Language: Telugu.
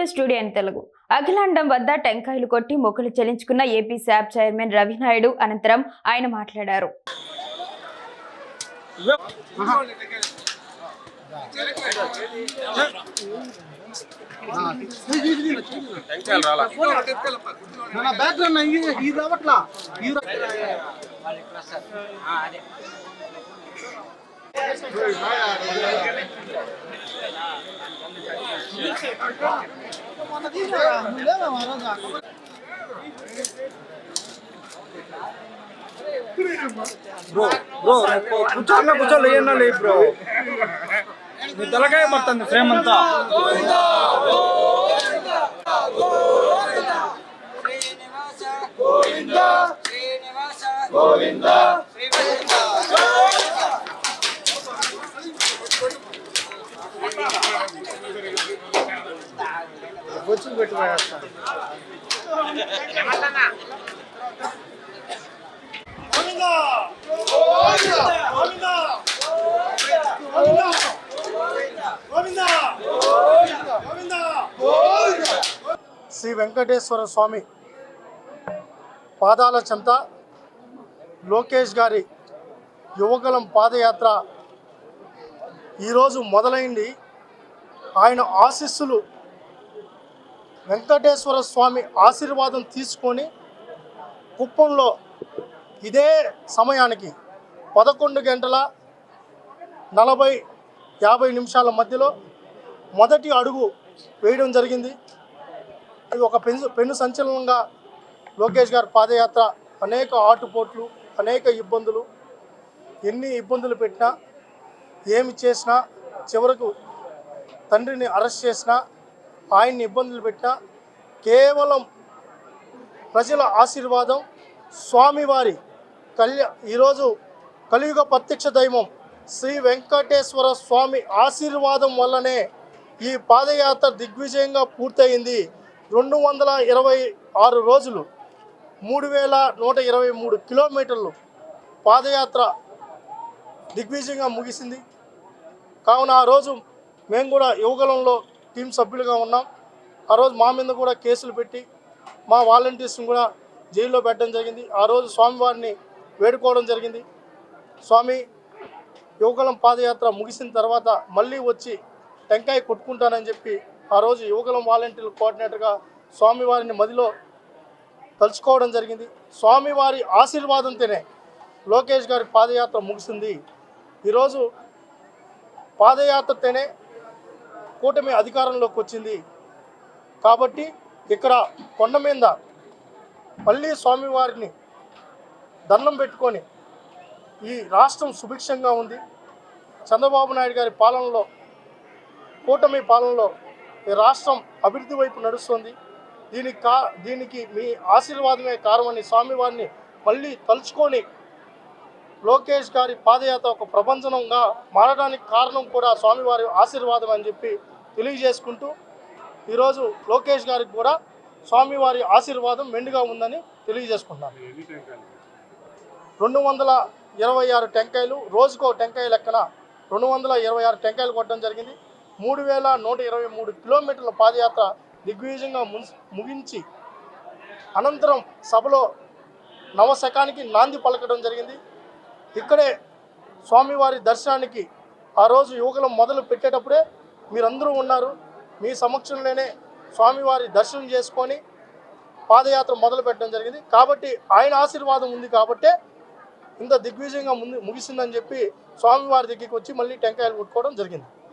Today studio Telugu. అఖిలాండం వద్ద టెంకాయలు కొట్టి మొక్కులు చెల్లించుకున్న ఏపీ శాప్ చైర్మన్ రవినాయుడు అనంతరం ఆయన మాట్లాడారు. బ్రో బ్రో కూర్చోన్నా కూర్చోలే ఏమన్నా లేదు బ్రో మీ తలకాయ పడుతుంది ఫ్రేమ్ అంతా ఖర్చులు పెట్టి శ్రీ వెంకటేశ్వర స్వామి పాదాల చెంత లోకేష్ గారి యువకులం పాదయాత్ర ఈరోజు మొదలైంది. ఆయన ఆశీస్సులు వెంకటేశ్వర స్వామి ఆశీర్వాదం తీసుకొని కుప్పంలో ఇదే సమయానికి పదకొండు గంటల నలభై యాభై నిమిషాల మధ్యలో మొదటి అడుగు వేయడం జరిగింది. ఇది ఒక పెను పెను సంచలనంగా లోకేష్ గారి పాదయాత్ర అనేక ఆటుపోట్లు అనేక ఇబ్బందులు ఎన్ని ఇబ్బందులు పెట్టినా ఏమి చేసినా చివరకు తండ్రిని అరెస్ట్ చేసినా ఆయన్ని ఇబ్బందులు పెట్టినా కేవలం ప్రజల ఆశీర్వాదం స్వామివారి కళ్యా ఈరోజు కలియుగ ప్రత్యక్ష దైవం శ్రీ వెంకటేశ్వర స్వామి ఆశీర్వాదం వల్లనే ఈ పాదయాత్ర దిగ్విజయంగా పూర్తయింది. రెండు వందల ఇరవై ఆరు రోజులు మూడు వేల నూట ఇరవై మూడు కిలోమీటర్లు పాదయాత్ర దిగ్విజయంగా ముగిసింది. కావున ఆ రోజు మేము కూడా యువగలంలో టీం సభ్యులుగా ఉన్నాం. ఆ రోజు మా మీద కూడా కేసులు పెట్టి మా వాలంటీర్స్ని కూడా జైల్లో పెట్టడం జరిగింది. ఆ రోజు స్వామివారిని వేడుకోవడం జరిగింది. స్వామి యువకులం పాదయాత్ర ముగిసిన తర్వాత మళ్ళీ వచ్చి టెంకాయ కొట్టుకుంటానని చెప్పి ఆ రోజు యువకులం వాలంటీర్ల కోఆర్డినేటర్గా స్వామివారిని మదిలో తలుచుకోవడం జరిగింది. స్వామివారి ఆశీర్వాదంతోనే లోకేష్ గారి పాదయాత్ర ముగిసింది. ఈరోజు పాదయాత్రతోనే కూటమి అధికారంలోకి వచ్చింది. కాబట్టి ఇక్కడ కొండ మీద మళ్ళీ స్వామివారిని దండం పెట్టుకొని ఈ రాష్ట్రం సుభిక్షంగా ఉంది. చంద్రబాబు నాయుడు గారి పాలనలో కూటమి పాలనలో ఈ రాష్ట్రం అభివృద్ధి వైపు నడుస్తుంది. దీనికి కా దీనికి మీ ఆశీర్వాదమే కారణమని స్వామివారిని మళ్ళీ తలుచుకొని లోకేష్ గారి పాదయాత్ర ఒక ప్రపంచంగా మారడానికి కారణం కూడా స్వామివారి ఆశీర్వాదం అని చెప్పి తెలియజేసుకుంటూ ఈరోజు లోకేష్ గారికి కూడా స్వామివారి ఆశీర్వాదం మెండుగా ఉందని తెలియజేసుకుంటాను రెండు వందల ఇరవై ఆరు టెంకాయలు రోజుకో టెంకాయ లెక్కన రెండు వందల ఇరవై ఆరు టెంకాయలు కొట్టడం జరిగింది. మూడు వేల నూట ఇరవై మూడు కిలోమీటర్ల పాదయాత్ర దిగ్విజయంగా ముగించి అనంతరం సభలో నవశకానికి నాంది పలకడం జరిగింది. ఇక్కడే స్వామివారి దర్శనానికి ఆ రోజు యువకులం మొదలు పెట్టేటప్పుడే మీరందరూ ఉన్నారు. మీ సమక్షంలోనే స్వామివారి దర్శనం చేసుకొని పాదయాత్ర మొదలు పెట్టడం జరిగింది. కాబట్టి ఆయన ఆశీర్వాదం ఉంది కాబట్టే ఇంత దిగ్విజయంగా ముందు ముగిసిందని చెప్పి స్వామివారి దగ్గరికి వచ్చి మళ్ళీ టెంకాయలు కొట్టుకోవడం జరిగింది.